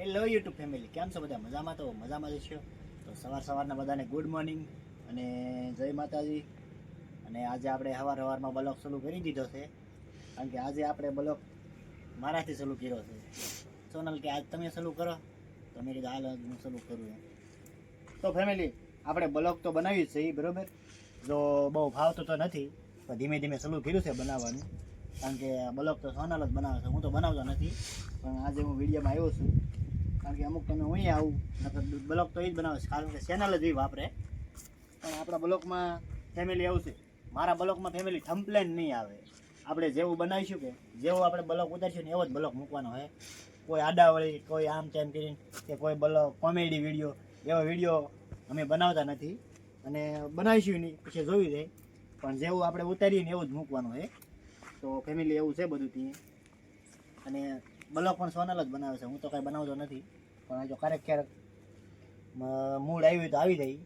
Hello YouTube family કેમ છો બધા? મજામાં તો મજામાં જ છો? તો સવાર સવારના બધાને ગુડ મોર્નિંગ અને જય માતાજી. અને આજે આપણે સવાર સવારમાં બ્લોગ શરૂ કરી દીધો છે. કારણ કે આજે આપણે બ્લોગ મારાથી શરૂ કર્યો છે. સોનલ કે આજ તમે શરૂ કરો? તો મેં કીધું, હાલ હું શરૂ કરું એમ. તો ફેમિલી આપણે બ્લોગ તો બનાવી છે એ બરાબર? જો બહુ ભાવતો તો નથી, પણ ધીમે ધીમે શરૂ કર્યું છે બનાવવાનું. કારણ કે બ્લોગ તો સોનલ જ બનાવે છે, હું તો બનાવતો નથી. પણ આજે હું વિડીયોમાં આવ્યો છું. કારણ કે અમુક તમે હું આવું, નકર બ્લોગ તો એ જ બનાવે છે. કારણ કે ચેનલ જ એ વાપરે. પણ આપણા બ્લોગમાં ફેમિલી છે મારા બ્લોગમાં ફેમિલી થમ્પલેન નહીં આવે. આપણે જેવું બનાવીશું કે, જેવું આપણે બ્લોગ ઉતારીશું ને એવો જ બ્લોગ મૂકવાનો હોય. કોઈ આડાવળી, કોઈ આમ તેમ કરીને, કે કોઈ બ્લોગ કોમેડી વીડિયો એવા વીડિયો અમે બનાવતા નથી. અને બનાવીશું નહીં, પછી જોયું જાય. પણ જેવું આપણે ઉતારીએ ને એવું જ મૂકવાનું હોય. તો ફેમિલી એવું છે બધું ત્યાં. અને બ્લોગ પણ સોનલ જ બનાવે છે. હું તો કાંઈ બનાવતો નથી. પણ જો ક્યારેક ક્યારેક મૂડ આવ્યું તો આવી જાય.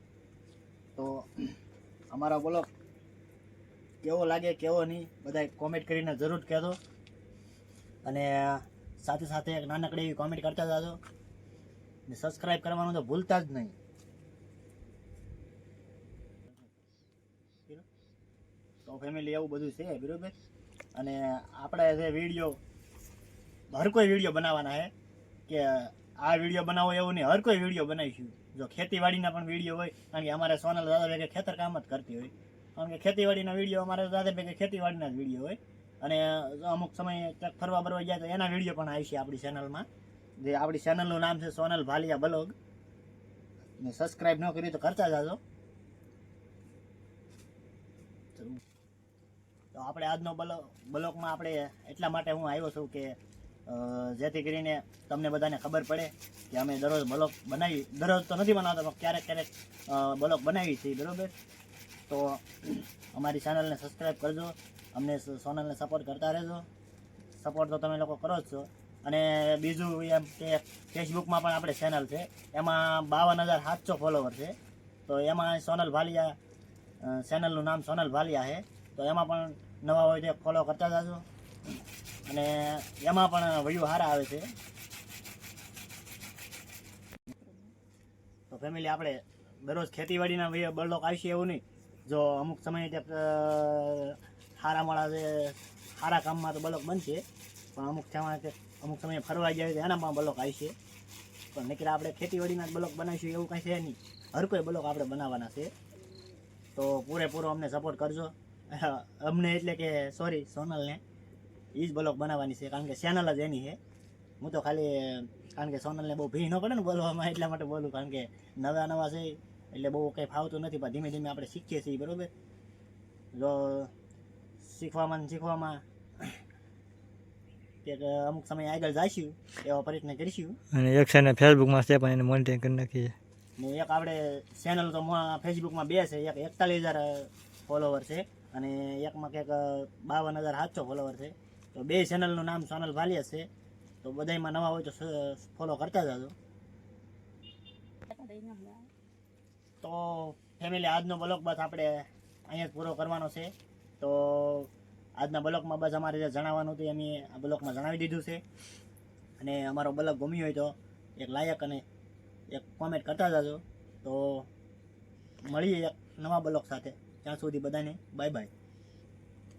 તો અમારો બ્લોક કેવો લાગે કેવો નહીં બધા કોમેન્ટ કરીને જરૂર કહેજો. અને સાથે સાથે એક નાનકડી એવી કોમેન્ટ કરતા જાજો. ને સબસ્ક્રાઈબ કરવાનું તો ભૂલતા જ નહીં. તો ફેમિલી એવું બધું છે બરાબર અને આપણે જે વીડિયો હર કોઈ વીડિયો બનાવવાના છે કે આ વીડિયો બનાવો એવું નહીં. હર કોઈ વીડિયો બનાવીશું. જો ખેતીવાડીના પણ વીડિયો હોય, કારણ કે અમારે સોનલ દાદા ભેગે ખેતર કામ જ કરતી હોય. કારણ કે ખેતીવાડીના વીડિયો અમારે દાદા ભેગે ખેતીવાડીના જ વીડિયો હોય. અને અમુક સમયે ક્યાંક ફરવા બરવા જાય તો એના વીડિયો પણ આવશે આપણી ચેનલમાં જે આપણી ચેનલનું નામ છે સોનલ ભાલિયા બ્લોગ. ને સબસ્ક્રાઈબ ન કરી તો કરતા જાજો. તો આપણે આજનો બ્લોગમાં આપણે એટલા માટે હું આવ્યો છું કે જેથી કરીને તમને બધાને ખબર પડે કે અમે દરરોજ બ્લોક બનાવી, દરરોજ તો નથી બનાવતા, પણ ક્યારેક ક્યારેક બ્લોક બનાવી છીએ, બરાબર? તો અમારી ચેનલને સબસ્ક્રાઈબ કરજો, અમને ચેનલને સપોર્ટ કરતા રહેજો. સપોર્ટ તો તમે લોકો કરો જ છો. અને બીજું એમ કે ફેસબુકમાં પણ આપણે ચેનલ છે. એમાં બાવન હજાર સાતસો ફોલોવર છે. તો એમાં સોનલ ભાલિયા ચેનલનું નામ સોનલ ભાલિયા છે. તો એમાં પણ નવા હોય તે ફોલો કરતા જાજો. અને એમાં પણ વયુ હારા આવે છે. તો ફેમિલી આપણે દરરોજ ખેતીવાડીના બ્લોગ આવશે એવું નહીં. જો અમુક સમયે તે હારા મળા છે સારા કામમાં તો બળક બનશે. પણ અમુક સમય અમુક સમયે ફરવા જાય એના પણ બળક આવશે પણ નકર આપણે ખેતીવાડીના બ્લોક બનાવીશું એવું કાંઈ છે નહીં. હર કોઈ બ્લોક આપણે બનાવવાના છે. તો પૂરેપૂરો અમને સપોર્ટ કરજો. અમને એટલે કે સોરી સોનલને. એ જ બ્લોગ બનાવવાની છે કારણ કે ચેનલ જ એની છે. હું તો ખાલી કારણ કે સોનલને બહુ ભી ન પડે ને બોલવામાં એટલા માટે બોલું કારણ કે નવા નવા છે એટલે બહુ કંઈ ફાવતું નથી પણ ધીમે ધીમે આપણે શીખીએ છીએ બરાબર? જો શીખવામાં ને શીખવામાં કે અમુક સમય આગળ જઈશું એવા પ્રયત્ન કરીશું. અને એક છે ને ફેસબુકમાં છે પણ એને મોનિટરિંગ કરી નાખીએ. ને એક આપણે ચેનલ તો ફેસબુકમાં બે છે એક એકતાલીસ હજાર ફોલોવર છે અને એકમાં કંઈક બાવન હજાર સાતસો ફોલોવર છે. તો બે ચેનલનું નામ સોનલ ભાલિયા છે. તો બધાયમાં નવા હોય તો ફોલો કરતા જાજો. તો ફેમિલી આજનો બ્લોગ બસ આપણે અહીંયા જ પૂરો કરવાનો છે. તો આજના બ્લોગમાં બસ અમારે જે જણાવવાનું હતું અમે આ બ્લોગમાં જણાવી દીધું છે. અને અમારો બ્લોગ ગમ્યો હોય તો એક લાયક અને એક કોમેન્ટ કરતા જાજો. તો મળીએ એક નવા બ્લોગ સાથે. ત્યાં સુધી બધાને બાય બાય